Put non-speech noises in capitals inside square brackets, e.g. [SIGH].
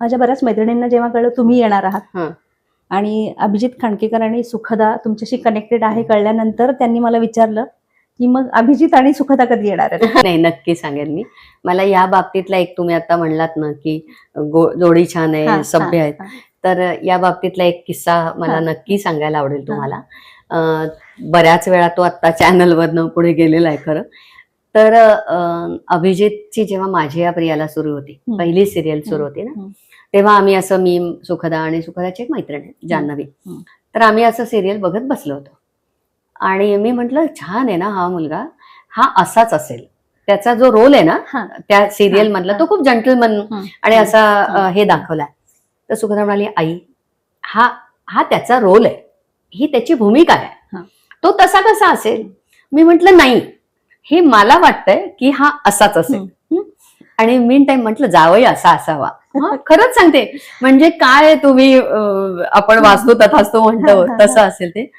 माझ्या बऱ्याच मैत्रिणींना जेव्हा कळलं तुम्ही येणार आहात हं. आणि अभिजित खांडकेकर आणि सुखदा तुमच्याशी कनेक्टेड आहे कळल्यानंतर त्यांनी मला विचारलं की मग अभिजित आणि सुखदा कधी येणार आहेत [LAUGHS] नाही नक्की सांगेन मी मला या बाबतीतला एक तुम्ही आता म्हणलात ना की जोडी छान आहे सभ्य आहेत. तर या बाबतीतला एक किस्सा मला. नक्की सांगायला आवडेल तुम्हाला बऱ्याच वेळा तो आता चॅनलवरनं पुढे गेलेला आहे खरं तर अभिजितची जेव्हा माझी या प्रियाला सुरू होती. पहिली सिरियल सुरू होती ना. तेव्हा आम्ही असं मी सुखदा आणि सुखदाची एक मैत्रीण आहे जान्हवी. तर आम्ही असं सिरियल बघत बसलो होतो आणि मी म्हंटल छान आहे ना हा मुलगा हा असाच असेल त्याचा जो रोल आहे ना. त्या सिरियल मधला. तो खूप जंटलमन. आणि असा हं. दाखवलाय तर सुखदा म्हणाली आई हा हा त्याचा रोल आहे ही त्याची भूमिका आहे. तो तसा कसा असेल मी म्हंटल नाही हे मला वाटतंय की हा असाच असेल? आणि मीन टाइम म्हटलं जावई असा असावा. हं, खरंच सांगते. म्हणजे काय तुम्ही आपण वाचतो तथास्तू म्हणतो. [LAUGHS] तसं असेल ते.